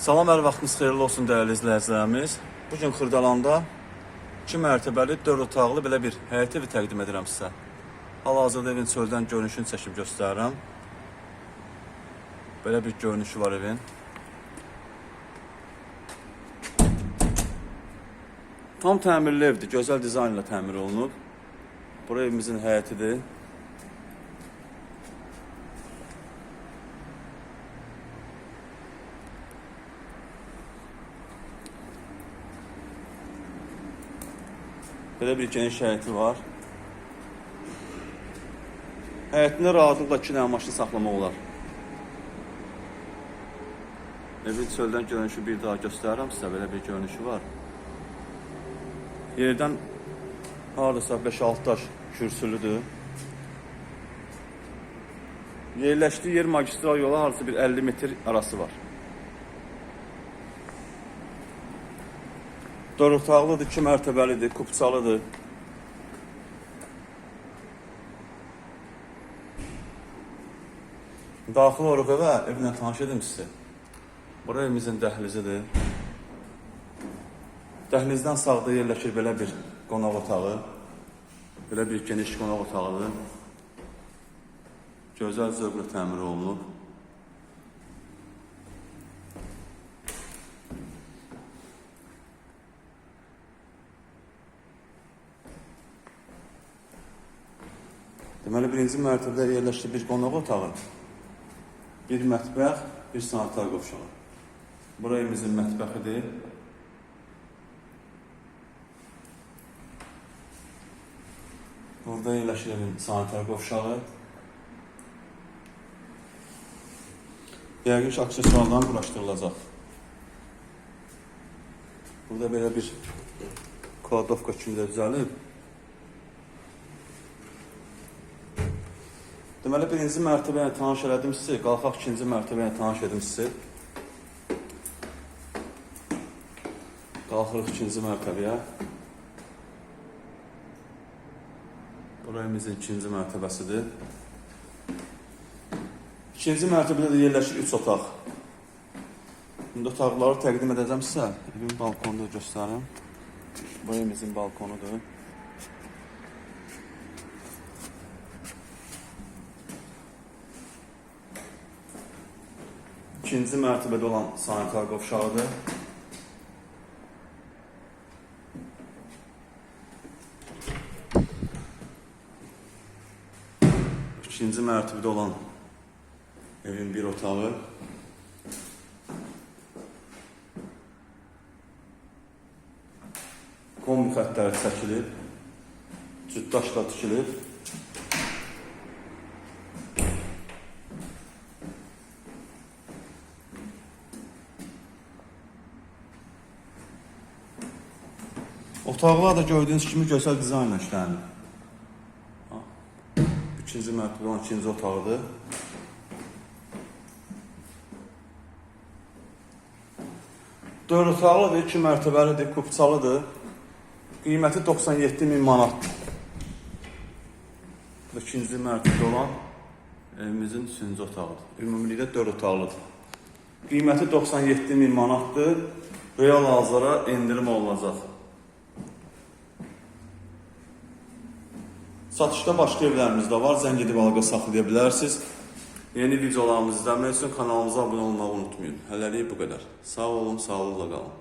Salam, hər vaxtınız xeyirli olsun dəyərli izləyicilərimiz. Bu gün Xırdalanda 2 mərtəbəli 4 otaqlı belə bir həyət evi təqdim edirəm sizə. Hal-hazırda evin çöldən görünüşünü çəkib göstərirəm. Belə bir görünüşü var evin. Tam təmirli evdir, gözəl dizaynla təmir olunub. Bura evimizin həyətidir. Belə bir geniş həyəti var. Həyətində rahatlıqla iki dənə maşın saxlamaq olar. Evin çöldən görünüşü bir daha göstərirəm sizə. Belə bir görünüşü var. Yerdən hardasa 5-6 daş kürsülüdür. Yerləşdiyi yer magistral yola hardasa bir 50 metr arası var. Dörd otaqlıdır, iki mərtəbəlidir, kupçalıdır. Daxil oluruq evə, evlə tanış edim sizə. Bura evimizin dəhlizidir. Dəhlizdən sağda yerləşir belə bir qonaq otağı. Belə bir geniş qonaq otağıdır. Gözəl zövqlə təmir olunub. Deməli birinci mərtəbədə yerləşdi bir qonaq otağı, bir mətbəx, bir sanitar qovşağı. Bura evimizin mətbəxidir. Burada yerləşir evin sanitar qovşağı. Yəqin ki, aksesuardan quraşdırılacaq. Burada belə bir kladovka kimi də düzəlib. Deməli birinci mərtəbə ilə tanış elədim sizi, qalxaq ikinci mərtəbə ilə tanış edim sizi. Qalxırıq ikinci mərtəbəyə. Bura evimizin ikinci mərtəbəsidir. İkinci mərtəbədə də yerləşir üç otaq. İndi otaqları təqdim edəcəm sizə. Evin balkonunu göstərim. Bu evimizin balkonudur. İkinci mərtəbədə olan sanitar qovşağıdır. İkinci mərtəbədə olan evin bir otağı. Kombi xəttləri çəkilib, cütdaşla tikilib. Otaqlar da gördüyünüz kimi gözəl dizaynla işlənib. Ha. İkinci mərtəbə olan ikinci otaqdır. Dörd otaqlıdır, iki mərtəbəlidir, kupçalıdır. Qiyməti 97 min manatdır. Bu ikinci olan evimizin üçüncü otağıdır. Ümumilikdə dörd otaqlıdır. Qiyməti 97 min manatdır. Real hazıra endirim olunacaq. Satışda başqa evlərimiz də var. Zəng edib əlaqə saxlaya. Yeni videolarımızı izləmək üçün kanalımıza abunə olmağı unutmayın. Hələlik bu qədər. Sağ olun, sağlıqla qalın.